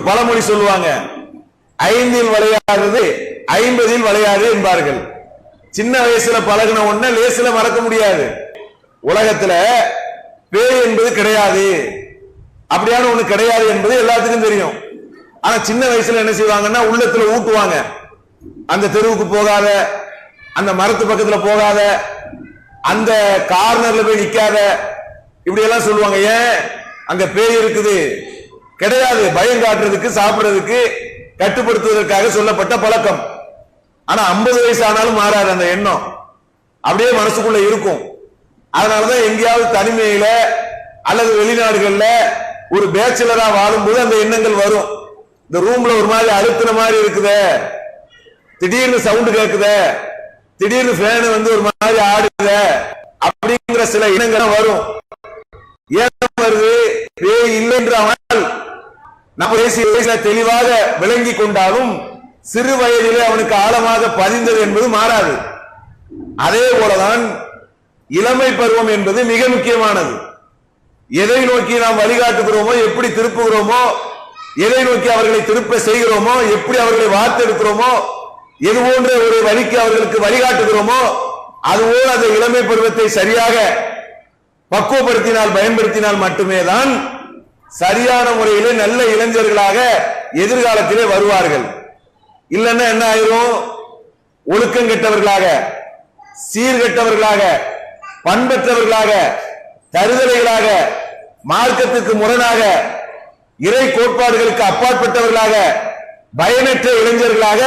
ஒரு பழமொழி சொல்லுவாங்க. ஐந்தில் விளையாடுறது ஐம்பதில் விளையாடு என்பார்கள். சின்ன வயசுல பழகின உடனே லேசுல மறக்க முடியாது. உலகத்துல பேய் என்பது கிடையாது. அப்படியான ஒண்ணு கிடையாது என்பது எல்லாத்துக்கும் தெரியும். ஆனா சின்ன வயசுல என்ன செய்வாங்கன்னா உள்ளத்துல ஊட்டுவாங்க. அந்த தெருவுக்கு போகாத அந்த மரத்து பக்கத்துல போகாத அந்த கார்னர்ல போய் நிக்காத இப்படி எல்லாம் சொல்லுவாங்க. ஏன்? அங்க பேய் இருக்குது. கிடையாது. பயம் காட்டுறதுக்கு சாப்பிடுறதுக்கு கட்டுப்படுத்துவதற்காக சொல்லப்பட்ட பழக்கம். ஆனா 50 வயசு ஆனாலும் மாறாது அந்த எண்ணம். அப்படியே மனசுக்குள்ள இருக்கும். அதனாலதான் எங்கேயாவது தனிமையில அல்லது வெளிநாடுகள்ல ஒரு பேச்சுலரா வாழும்போது அந்த எண்ணங்கள் வரும். இந்த ரூம்ல ஒரு மாதிரி அழுத்தின மாதிரி இருக்குதே. திடீர்னு சவுண்ட் கேக்குதே. திடீர்னு ஃபேனு வந்து ஒரு மாதிரி ஆடுதே. அப்படிங்கிற சில எண்ணங்கள் வரும். ஏன் வருது? பேய் இல்லை என்று நம்ம தேசிய வயசுல தெளிவாக விளங்கி கொண்டாலும் சிறு வயதிலே அவனுக்கு ஆழமாக பதிந்தது என்பது மாறாது. அதே போலதான் இளமை பருவம் என்பது மிக முக்கியமானது. எதை நோக்கி நாம் வழிகாட்டுகிறோமோ எப்படி திருப்புகிறோமோ எதை நோக்கி அவர்களை திருப்ப செய்கிறோமோ எப்படி அவர்களை வார்த்தெடுக்கிறோமோ எது போன்ற ஒரு வழிக்கு அவர்களுக்கு வழிகாட்டுகிறோமோ அதுபோல் அந்த இளமை பருவத்தை சரியாக பக்குவப்படுத்தினால் பயன்படுத்தினால் மட்டுமே தான் சரியான முறையிலே நல்ல இளைஞர்களாக எதிர்காலத்திலே வருவார்கள். இல்லைன்னா என்ன ஆயிரும்? ஒழுக்கம் கெட்டவர்களாக சீர்கெட்டவர்களாக பண்பற்றவர்களாக தருதலைகளாக மார்க்கத்துக்கு முரணாக இறை கோட்பாடுகளுக்கு அப்பாற்பட்டவர்களாக பயனற்ற இளைஞர்களாக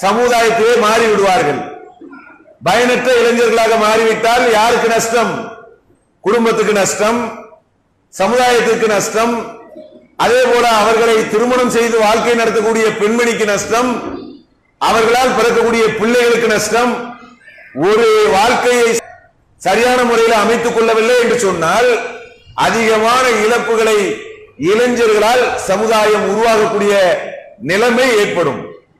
சமுதாயத்திலே மாறிவிடுவார்கள். பயனற்ற இளைஞர்களாக மாறிவிட்டால் யாருக்கு நஷ்டம்? குடும்பத்துக்கு நஷ்டம். சமுதாயத்திற்கு நஷ்டம் அதே போல அவர்களை திருமணம் செய்து வாழ்க்கை நடத்தக்கூடிய பெண்மணிக்கு நஷ்டம் அவர்களால் பிறக்கக்கூடிய பிள்ளைகளுக்கு நஷ்டம் ஒரு வாழ்க்கையை சரியான முறையில் அமைத்துக் கொள்ளவில்லை என்று சொன்னால் அதிகமான இழப்புகளை இளைஞர்களால் சமுதாயம் உருவாகக்கூடிய நிலைமை ஏற்படும்.